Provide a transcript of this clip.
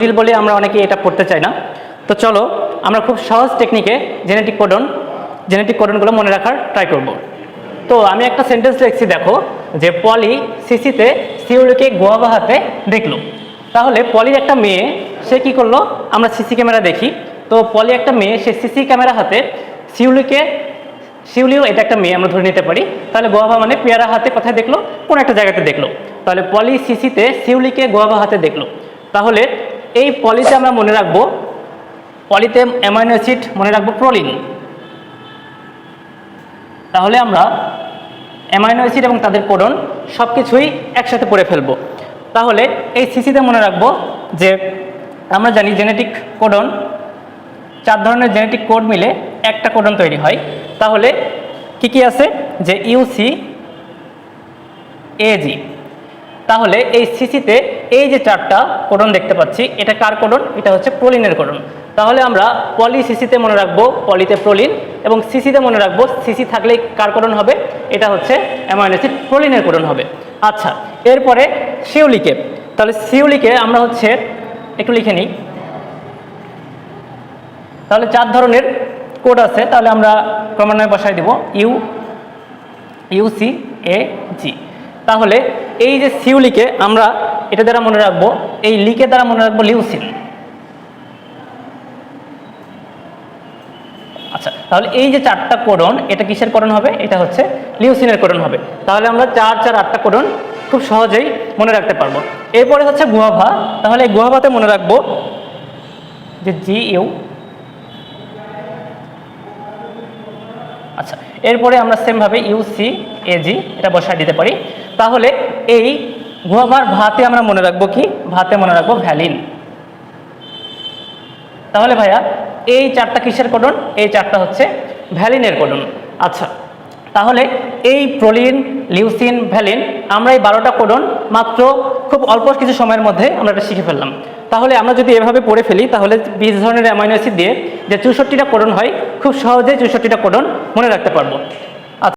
জটিল বলে, আমরা অনেকে এটা পড়তে চাই না। তো চলো, আমরা খুব সহজ টেকনিকে জেনেটিক কোডন জেনেটিক কোডনগুলো মনে রাখার ট্রাই করব। তো আমি একটা সেন্টেন্স লিখছি, দেখো, যে পলি সিসিতে সিউলিকে গোয়াবা হাতে দেখল। তাহলে পলির একটা মেয়ে, সে কি করল? আমরা সিসি ক্যামেরা দেখি। তো পলি একটা মেয়ে, সে সিসি ক্যামেরা হাতে সিউলিকে শিউলিও এটা একটা মেয়ে, আমরা ধরে নিতে পারি। তাহলে গোয়াবা মানে পেয়ারা হাতে কোথায় দেখল? কোন একটা জায়গাতে দেখল। তাহলে পলি সিসিতে শিউলিকে গোয়াবা হাতে দেখল। তাহলে এই পলিতে আমরা মনে রাখব পলিতে অ্যামাইনো অ্যাসিড মনে রাখব প্রোলিন তাহলে আমরা অ্যামাইনো অ্যাসিড এবং তাদের কোডন সব কিছুই একসাথে পড়ে ফেলব। তাহলে এই সিসিতে মনে রাখব যে আমরা জানি জেনেটিক কোডন চার ধরনের জেনেটিক কোড মিলে একটা কোডন তৈরি হয়। তাহলে কি কি আছে? যে ইউসি এজি তাহলে এই সিসিতে এই যে চারটা কোডন দেখতে পাচ্ছি, এটা কার কোডন? এটা হচ্ছে প্রোলিনের কোডন। তাহলে আমরা পলি সিসিতে মনে রাখব পলিতে প্রোলিন এবং সিসিতে মনে রাখব সিসি থাকলে কার কোডন হবে? এটা হচ্ছে অ্যামাইনো অ্যাসিড প্রোলিনের কোডন হবে। আচ্ছা এরপরে শিউলিকে তাহলে শিউলিকে আমরা হচ্ছে, একটু লিখে নিই। তাহলে চার ধরনের কোড আছে, তাহলে আমরা ক্রমান্বয়ে বসাই দিব। U UC A, G. তাহলে এই যে সিউলিকে আমরা এটা দ্বারা মনে রাখব, এই লিকে দ্বারা মনে রাখব লিউসিন। আচ্ছা তাহলে এই যে চারটা কোডন, এটা কিসের কোডন হবে? এটা হচ্ছে লিউসিনের কোডন হবে। তাহলে আমরা চার চার, আটটা কোডন খুব সহজেই মনে রাখতে পারব। এরপরে হচ্ছে গুয়াভা। তাহলে এই গুয়াভাতে মনে রাখব যে জি ইউ আচ্ছা এরপরে আমরা সেমভাবে ইউসি, এজি, এটা বসায় দিতে পারি। তাহলে এই গুয়াভার ভাতে আমরা মনে রাখব কি? ভাতে মনে রাখব ভ্যালিন। তাহলে ভাইয়া, এই চারটা কিসের কোডন? এই চারটা হচ্ছে ভ্যালিনের কোডন। আচ্ছা তাহলে এই প্রোলিন, লিউসিন, ভ্যালিন, আমরা এই বারোটা কোডন মাত্র খুব অল্প কিছু সময়ের মধ্যে আমরা এটা শিখে ফেললাম। তাহলে আমরা যদি এভাবে পড়ে ফেলি, তাহলে বিশ ধরনের অ্যামাইনো অ্যাসিড দিয়ে যে চৌষট্টিটা কোডন হয়, খুব সহজেই চৌষট্টিটা কোডন মনে রাখতে পারব।